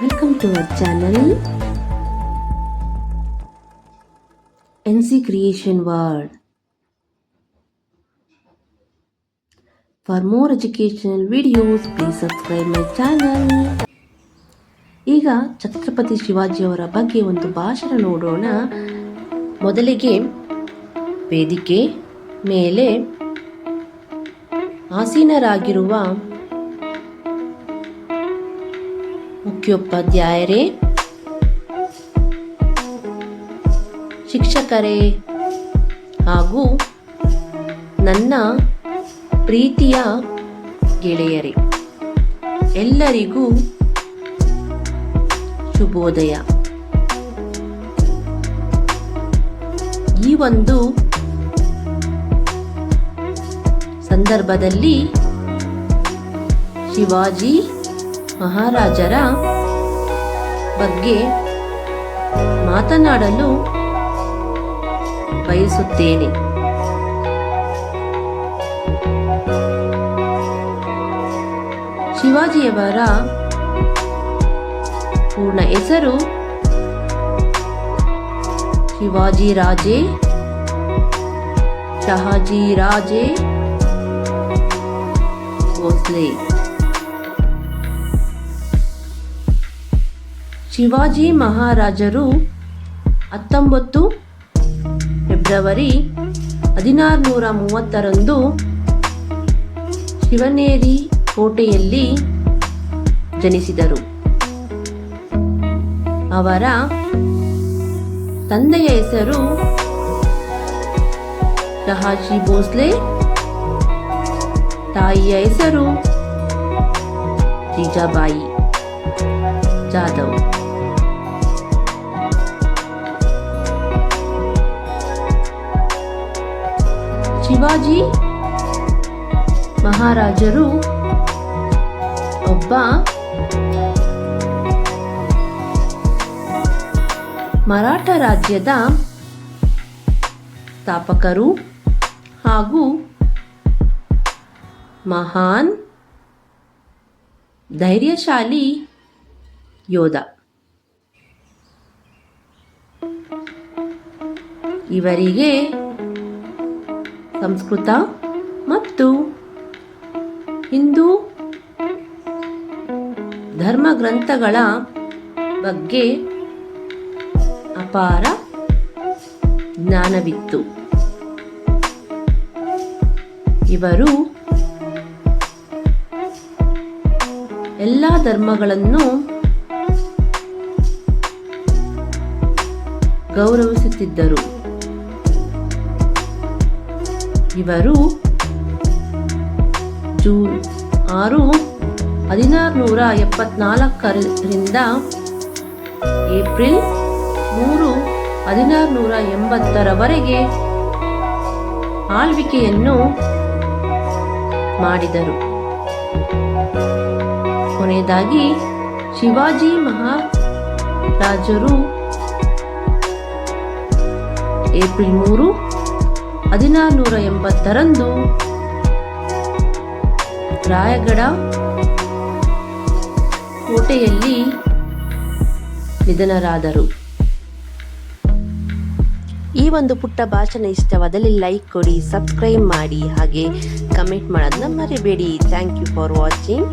Welcome our channel N C creation World. For more educational videos please subscribe my channel ಈಗ ಛತ್ರಪತಿ ಶಿವಾಜಿಯವರ ಬಗ್ಗೆ ಒಂದು ಭಾಷಣ ನೋಡೋಣ. ಮೊದಲಿಗೆ ವೇದಿಕೆ ಮೇಲೆ ಆಸೀನರಾಗಿರುವ ಮುಖ್ಯೋಪಾಧ್ಯಾಯರೇ ಶಿಕ್ಷಕರೇ ಹಾಗೂ ನನ್ನ ಪ್ರೀತಿಯ ಗೆಳೆಯರೇ ಎಲ್ಲರಿಗೂ ಶುಭೋದಯ. ಈ ಒಂದು ಸಂದರ್ಭದಲ್ಲಿ ಶಿವಾಜಿ ಮಹಾರಾಜರ ಬಗ್ಗೆ ಮಾತನಾಡಲು ಬಯಸುತ್ತೇನೆ. ಶಿವಾಜಿಯವರ ಪೂರ್ಣ ಹೆಸರು ಶಿವಾಜಿ ರಾಜೇ ಶಹಾಜಿ ರಾಜೇ ಭೋಸ್ಲೆ. ಶಿವಾಜಿ ಮಹಾರಾಜರು ಹತ್ತೊಂಬತ್ತು ಫೆಬ್ರವರಿ ಹದಿನಾರುನೂರ ಮೂವತ್ತರಂದು ಶಿವನೇರಿ ಕೋಟೆಯಲ್ಲಿ ಜನಿಸಿದರು. ಅವರ ತಂದೆಯ ಹೆಸರು ಶಹಾಜಿ ಭೋಸ್ಲೆ, ತಾಯಿಯ ಹೆಸರು ಜೀಜಾಬಾಯಿ ಜಾಧವ್. ಶಿವಾಜಿ ಮಹಾರಾಜರು ಒಬ್ಬ ಮರಾಠ ರಾಜ್ಯದ ಸ್ಥಾಪಕರು ಹಾಗೂ ಮಹಾನ್ ಧೈರ್ಯಶಾಲಿ ಯೋಧ. ಇವರಿಗೆ ಸಂಸ್ಕೃತ ಮತ್ತು ಹಿಂದೂ ಧರ್ಮ ಗ್ರಂಥಗಳ ಬಗ್ಗೆ ಅಪಾರ ಜ್ಞಾನವಿತ್ತು. ಇವರು ಎಲ್ಲ ಧರ್ಮಗಳನ್ನು ಗೌರವಿಸುತ್ತಿದ್ದರು. ಇವರು ಜೂನ್ ಆರು ಹದಿನಾರುನೂರ ಎಪ್ಪತ್ನಾಲ್ಕರಿಂದ ಏಪ್ರಿಲ್ ಮೂರು ಹದಿನಾರುನೂರ ಎಂಬತ್ತರವರೆಗೆ ಆಳ್ವಿಕೆಯನ್ನು ಮಾಡಿದರು. ಕೊನೆಯದಾಗಿ ಶಿವಾಜಿ ಮಹಾರಾಜರು ಏಪ್ರಿಲ್ ಮೂರು ಹದಿನಾರುನೂರ ಎಂಬತ್ತರಂದು ರಾಯಗಢ ಕೋಟೆಯಲ್ಲಿ ನಿಧನರಾದರು. ಈ ಒಂದು ಪುಟ್ಟ ಭಾಷಣ ಇಷ್ಟವಾದಲ್ಲಿ ಲೈಕ್ ಕೊಡಿ, ಸಬ್ಸ್ಕ್ರೈಬ್ ಮಾಡಿ, ಹಾಗೆ ಕಮೆಂಟ್ ಮಾಡೋದನ್ನ ಮರಿಬೇಡಿ. Thank you for watching.